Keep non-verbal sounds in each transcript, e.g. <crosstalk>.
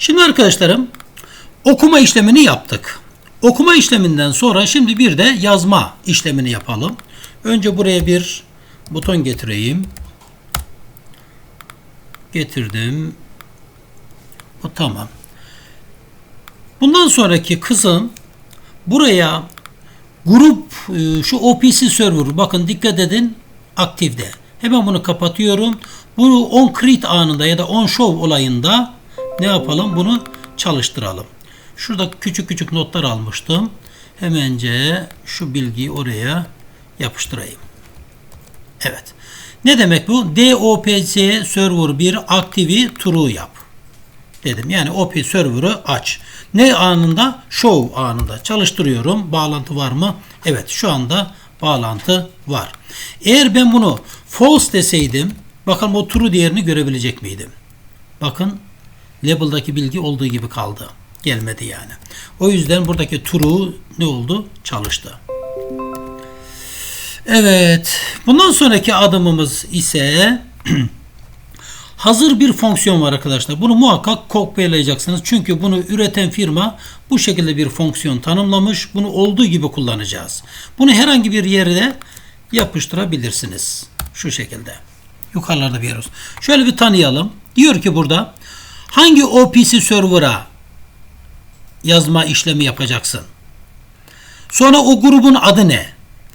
Şimdi arkadaşlarım okuma işlemini yaptık. Okuma işleminden sonra şimdi bir de yazma işlemini yapalım. Önce buraya bir buton getireyim. Getirdim. Bu tamam. Bundan sonraki kısım buraya grup e, şu OPC server bakın dikkat edin aktifde. Hemen bunu kapatıyorum. Bunu on create anında ya da on show olayında ne yapalım? Bunu çalıştıralım. Şurada küçük küçük notlar almıştım. Hemence şu bilgiyi oraya yapıştırayım. Evet. Ne demek bu? DOPC server 1 aktivi true yap. Dedim. Yani OP server'ı aç. Ne anında? Show anında. Çalıştırıyorum. Bağlantı var mı? Evet. Şu anda bağlantı var. Eğer ben bunu false deseydim bakalım o true değerini görebilecek miydim? Bakın label'daki bilgi olduğu gibi kaldı. Gelmedi yani. O yüzden buradaki true ne oldu? Çalıştı. Evet. Bundan sonraki adımımız ise <clears throat> hazır bir fonksiyon var arkadaşlar. Bunu muhakkak kopyalayacaksınız. Çünkü bunu üreten firma bu şekilde bir fonksiyon tanımlamış. Bunu olduğu gibi kullanacağız. Bunu herhangi bir yere yapıştırabilirsiniz. Şu şekilde. Yukarılarda bir yer olsun. Şöyle bir tanıyalım. Diyor ki burada hangi OPC server'a yazma işlemi yapacaksın? Sonra o grubun adı ne?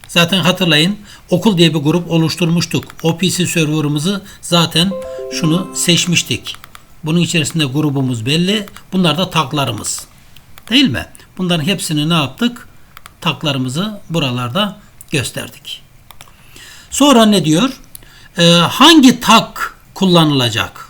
Zaten hatırlayın okul diye bir grup oluşturmuştuk. OPC server'ımızı zaten şunu seçmiştik. Bunun içerisinde grubumuz belli. Bunlar da taglarımız. Değil mi? Bunların hepsini ne yaptık? Taglarımızı buralarda gösterdik. Sonra ne diyor? Ee, hangi tag kullanılacak?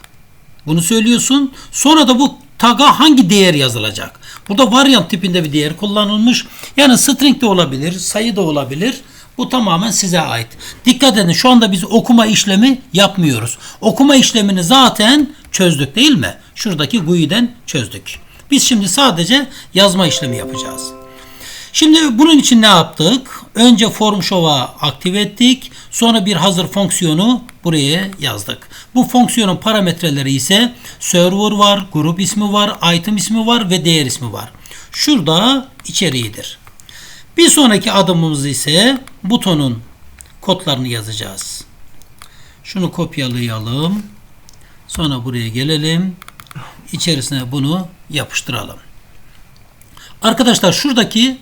Bunu söylüyorsun. Sonra da bu tag'a hangi değer yazılacak? Burada variant tipinde bir değer kullanılmış. Yani string de olabilir, sayı da olabilir. Bu tamamen size ait. Dikkat edin şu anda biz okuma işlemi yapmıyoruz. Okuma işlemini zaten çözdük değil mi? Şuradaki GUI'den çözdük. Biz şimdi sadece yazma işlemi yapacağız. Şimdi bunun için ne yaptık? Önce form show'a aktive ettik. Sonra bir hazır fonksiyonu buraya yazdık. Bu fonksiyonun parametreleri ise server var, grup ismi var, item ismi var ve değer ismi var. Şurada içeriğidir. Bir sonraki adımımız ise butonun kodlarını yazacağız. Şunu kopyalayalım. Sonra buraya gelelim. İçerisine bunu yapıştıralım. Arkadaşlar şuradaki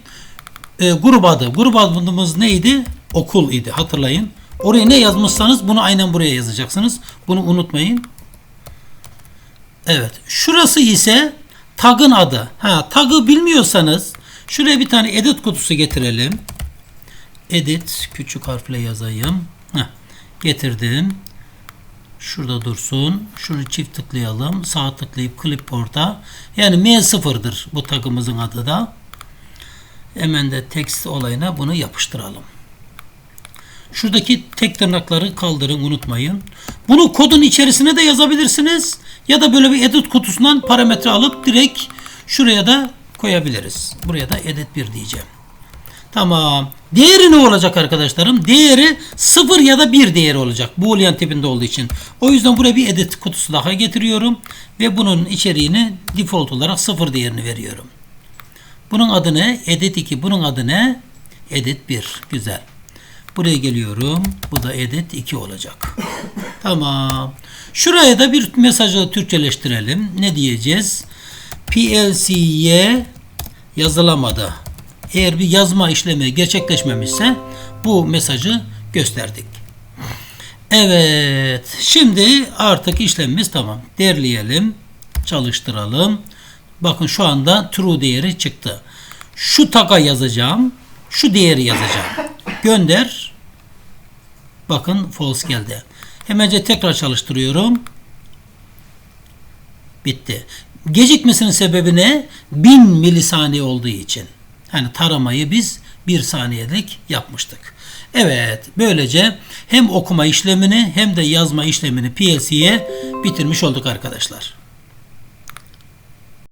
e, grup adı. Grup adımız neydi? Okul idi. Hatırlayın. Oraya ne yazmışsanız bunu aynen buraya yazacaksınız. Bunu unutmayın. Evet. Şurası ise tagın adı. Ha, tagı bilmiyorsanız şuraya bir tane edit kutusu getirelim. Edit küçük harfle yazayım. Heh, getirdim. Şurada dursun. Şunu çift tıklayalım. Sağ tıklayıp clipboard'a. Yani M0'dır bu tagımızın adı da. Hemen de text olayına bunu yapıştıralım. Şuradaki tek tırnakları kaldırın unutmayın. Bunu kodun içerisine de yazabilirsiniz. Ya da böyle bir edit kutusundan parametre alıp direkt şuraya da koyabiliriz. Buraya da edit 1 diyeceğim. Tamam. Değeri ne olacak arkadaşlarım? Değeri 0 ya da 1 değeri olacak. Boolean tipinde olduğu için. O yüzden buraya bir edit kutusu daha getiriyorum. Ve bunun içeriğini default olarak 0 değerini veriyorum. Bunun adı ne? Edit 2. Bunun adı ne? Edit 1. Güzel. Buraya geliyorum. Bu da edit 2 olacak. tamam. Şuraya da bir mesajı Türkçeleştirelim. Ne diyeceğiz? PLC'ye yazılamadı. Eğer bir yazma işlemi gerçekleşmemişse bu mesajı gösterdik. Evet. Şimdi artık işlemimiz tamam. Derleyelim. Çalıştıralım. Bakın şu anda true değeri çıktı. Şu taga yazacağım. Şu değeri yazacağım. Gönder. Bakın false geldi. Hemence tekrar çalıştırıyorum. Bitti. Gecikmesinin sebebi ne? 1000 milisaniye olduğu için. Yani taramayı biz 1 saniyelik yapmıştık. Evet, böylece hem okuma işlemini hem de yazma işlemini PLC'ye bitirmiş olduk arkadaşlar.